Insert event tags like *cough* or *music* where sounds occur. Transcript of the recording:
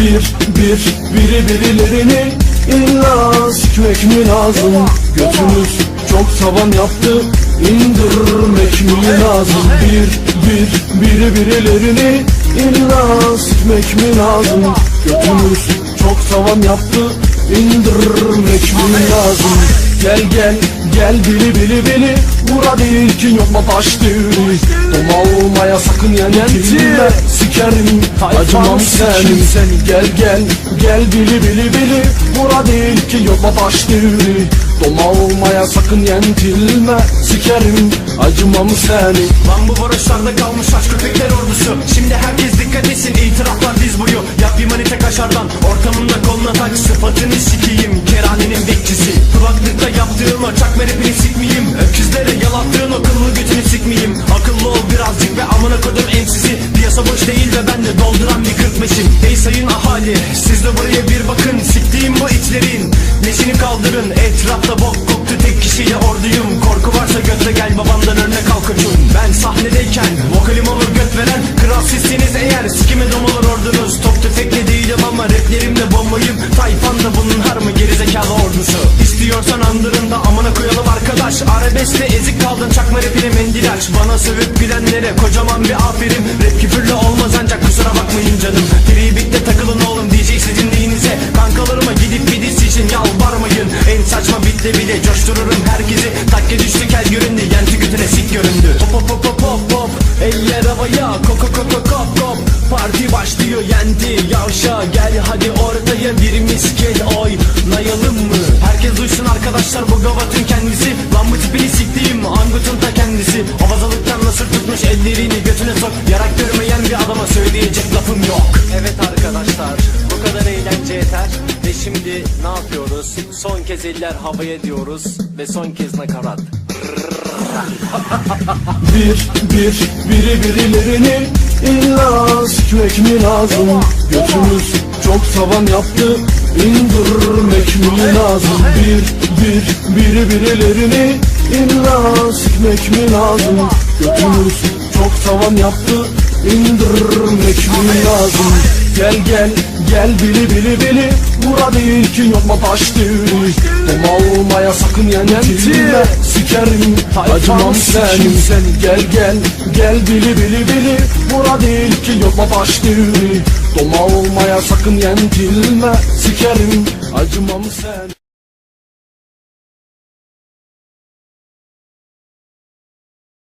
Bir bir biri birilerini illa sikmek mi lazım? Götümüz çok tavan yaptı indirmek mi lazım? Bir bir biri birilerini illa sikmek mi lazım? Götümüz çok tavan yaptı indirmek mi lazım Gel gel gel bili bili bili. Bura değil ki yok mu taş düğünü Doma olmaya sakın yenentilme Sikerim acımam senin. Gel gel gel bili bili bili. Bura değil ki yok mu taş düğünü Doma olmaya sakın yentilme. Sikerim acımam senin. Lan bu varoşlarda kalmış aç köpekler ordusu. Şimdi herkes dikkat etsin itiraflar diz boyu. Yap bir manite kaşardan ortamında koluna tak sikeyim kerhanenin bekçisi Kulaklıkta yaptığım o çakma rapini sikmeyeyim. Öküzlere yalattığın o kıllı götünü sikmeyeyim. Akıllı ol birazcık ve amına kodum emsizi Piyasa boş değil ve ben de dolduran bir kırkmeşim. Ey sayın ahali siz de buraya bir bakın. Siktiğim bu itlerin neşini kaldırın. Etrafta bok koktu tek kişiyle orduyum. Korku varsa götle gel babandan örnek al koçum. Ben sahnedeyken vokalim olur göt veren Kral sizsiniz. Eğer sikime dom olur ordunuz. Top tüfekle değilim ama raplerimle bombayım. Tayfan ordusu İstiyorsan andırında amına koyalım arkadaş. Arabeste ezik kaldın çakma rapine mendil aç Bana sövüp gülenlere kocaman bir aferin. Rap küfürlü olmaz ancak kusura bakmayın canım. Freebeat'te takılın oğlum. DJ sizin neyinize Kankalarıma gidip bir diss için yalvarmayın. En saçma bitle bile coştururum herkesi. Takke düştü kel göründü. Yenti götüne sik göründü. Hop hop hop hop hop hop Eller havaya koko koko kop kop Parti başlıyor yendi yavşa. Gel hadi ortaya bir misket oynayalım arkadaşlar bu gavatın kendisi. Lan bu tipini siktiğim angutun ta kendisi. Havazalıktan nasır tutmuş ellerini götüne sok. Yarak görmeyen bir adama söyleyecek lafım yok. Evet arkadaşlar bu kadar eğlence yeter. Ve şimdi ne yapıyoruz? Son kez eller havaya diyoruz Ve son kez nakarat. *laughs* Bir bir biri birilerini illa sikmek mi lazım? Götümüz çok tavan yaptı indirmek mi lazım? Bir bir biri birilerini illa sikmek mi lazım? Götümüz çok tavan yaptı indirmek mi lazım? Gel gel gel bili bili bili Bura değil ki yok mu taş düğünü Doma olmaya sakın yenentilme Sikerim acımam senin Gel gel gel bili bili bili Bura değil ki yok mu taş düğünü Doma olmaya sakın yentilme Sikerim acımam senin